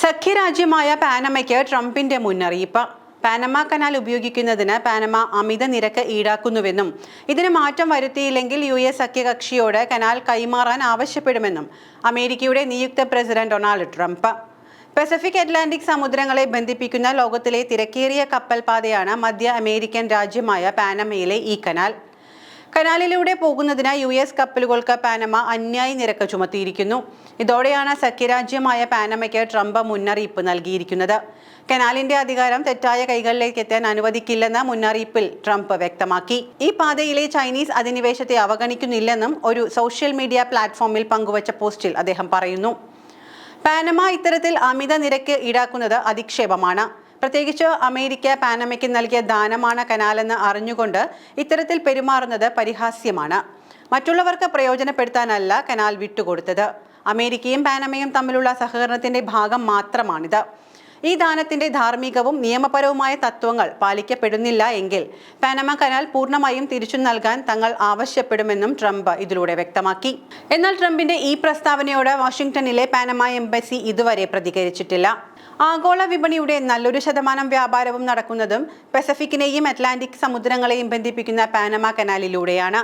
സഖ്യരാജ്യമായ പാനമയ്ക്ക് ട്രംപിന്റെ മുന്നറിയിപ്പ്. പാനമ കനാൽ ഉപയോഗിക്കുന്നതിന് പാനമ അമിത നിരക്ക് ഈടാക്കുന്നുവെന്നും ഇതിന് മാറ്റം വരുത്തിയില്ലെങ്കിൽ യു എസ് സഖ്യകക്ഷിയോട് കനാൽ കൈമാറാൻ ആവശ്യപ്പെടുമെന്നും അമേരിക്കയുടെ നിയുക്ത president Donald Trump. Pacific Atlantic സമുദ്രങ്ങളെ ബന്ധിപ്പിക്കുന്ന ലോകത്തിലെ തിരക്കേറിയ കപ്പൽപാതയാണ് മധ്യ അമേരിക്കൻ രാജ്യമായ പാനമയിലെ ഈ കനാൽ. കനാലിലൂടെ പോകുന്നതിന് യു എസ് കപ്പലുകൾക്ക് പാനമ അന്യായ നിരക്ക് ചുമത്തിയിരിക്കുന്നു. ഇതോടെയാണ് സഖ്യരാജ്യമായ പാനമയ്ക്ക് ട്രംപ് മുന്നറിയിപ്പ് നൽകിയിരിക്കുന്നത്. കനാലിന്റെ അധികാരം തെറ്റായ കൈകളിലേക്ക് എത്താൻ അനുവദിക്കില്ലെന്ന മുന്നറിയിപ്പിൽ ട്രംപ് വ്യക്തമാക്കി. ഈ പാതയിലെ ചൈനീസ് അധിനിവേശത്തെ അവഗണിക്കുന്നില്ലെന്നും ഒരു സോഷ്യൽ മീഡിയ പ്ലാറ്റ്ഫോമിൽ പങ്കുവച്ച പോസ്റ്റിൽ അദ്ദേഹം പറയുന്നു. പാനമ ഇത്തരത്തിൽ അമിത നിരക്ക് ഈടാക്കുന്നത് അധിക്ഷേപമാണ്. പ്രത്യേകിച്ച് അമേരിക്ക പാനമയ്ക്ക് നൽകിയ ദാനമാണ് കനാലെന്ന് അറിഞ്ഞുകൊണ്ട് ഇത്തരത്തിൽ പെരുമാറുന്നത് പരിഹാസ്യമാണ്. മറ്റുള്ളവർക്ക് പ്രയോജനപ്പെടുത്താനല്ല കനാൽ വിട്ടുകൊടുത്തത്. അമേരിക്കയും പാനമയും തമ്മിലുള്ള സഹകരണത്തിന്റെ ഭാഗം മാത്രമാണിത്. ഈ ദാനത്തിന്റെ ധാർമ്മികവും നിയമപരവുമായ തത്വങ്ങൾ പാലിക്കപ്പെടുന്നില്ല എങ്കിൽ പാനമ കനാൽ പൂർണമായും തിരിച്ചു നൽകാൻ തങ്ങൾ ആവശ്യപ്പെടുമെന്നും ട്രംപ് ഇതിലൂടെ വ്യക്തമാക്കി. എന്നാൽ ട്രംപിന്റെ ഈ പ്രസ്താവനയോട് വാഷിംഗ്ടണിലെ പാനമ എംബസി ഇതുവരെ പ്രതികരിച്ചിട്ടില്ല. ആഗോള വിപണിയുടെ നല്ലൊരു ശതമാനം വ്യാപാരവും നടക്കുന്നതും പസഫിക്കിനെയും അറ്റ്ലാന്റിക് സമുദ്രങ്ങളെയും ബന്ധിപ്പിക്കുന്ന പാനമ കനാലിലൂടെയാണ്.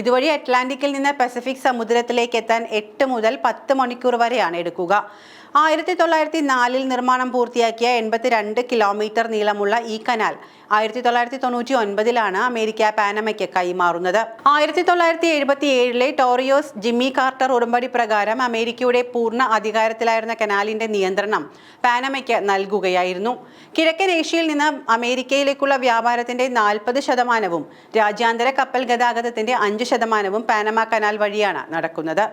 ഇതുവഴി അറ്റ്ലാന്റിക്കിൽ നിന്ന് പസഫിക് സമുദ്രത്തിലേക്ക് എത്താൻ എട്ട് മുതൽ പത്ത് മണിക്കൂർ വരെയാണ് എടുക്കുക. ആയിരത്തി തൊള്ളായിരത്തി നാലിൽ നിർമ്മാണം പൂർത്തിയാക്കിയ എൺപത്തിരണ്ട് കിലോമീറ്റർ നീളമുള്ള ഈ കനാൽ ആയിരത്തി തൊള്ളായിരത്തി തൊണ്ണൂറ്റി ഒൻപതിലാണ് അമേരിക്ക പാനമയ്ക്ക് കൈമാറുന്നത്. ആയിരത്തി തൊള്ളായിരത്തി എഴുപത്തി ഏഴിലെ ടോറിയോസ് ജിമ്മി കാർട്ടർ ഉടമ്പടി പ്രകാരം അമേരിക്കയുടെ പൂർണ അധികാരത്തിലായിരുന്ന കനാലിന്റെ നിയന്ത്രണം പാനമയ്ക്ക് നൽകുകയായിരുന്നു. കിഴക്കൻ ഏഷ്യയിൽ നിന്ന് അമേരിക്കയിലേക്കുള്ള വ്യാപാരത്തിന്റെ നാൽപ്പത് ശതമാനവും രാജ്യാന്തര കപ്പൽ ഗതാഗതത്തിന്റെ അഞ്ച് ശതമാനവും പാനമ കനാൽ വഴിയാണ് നടക്കുന്നത്.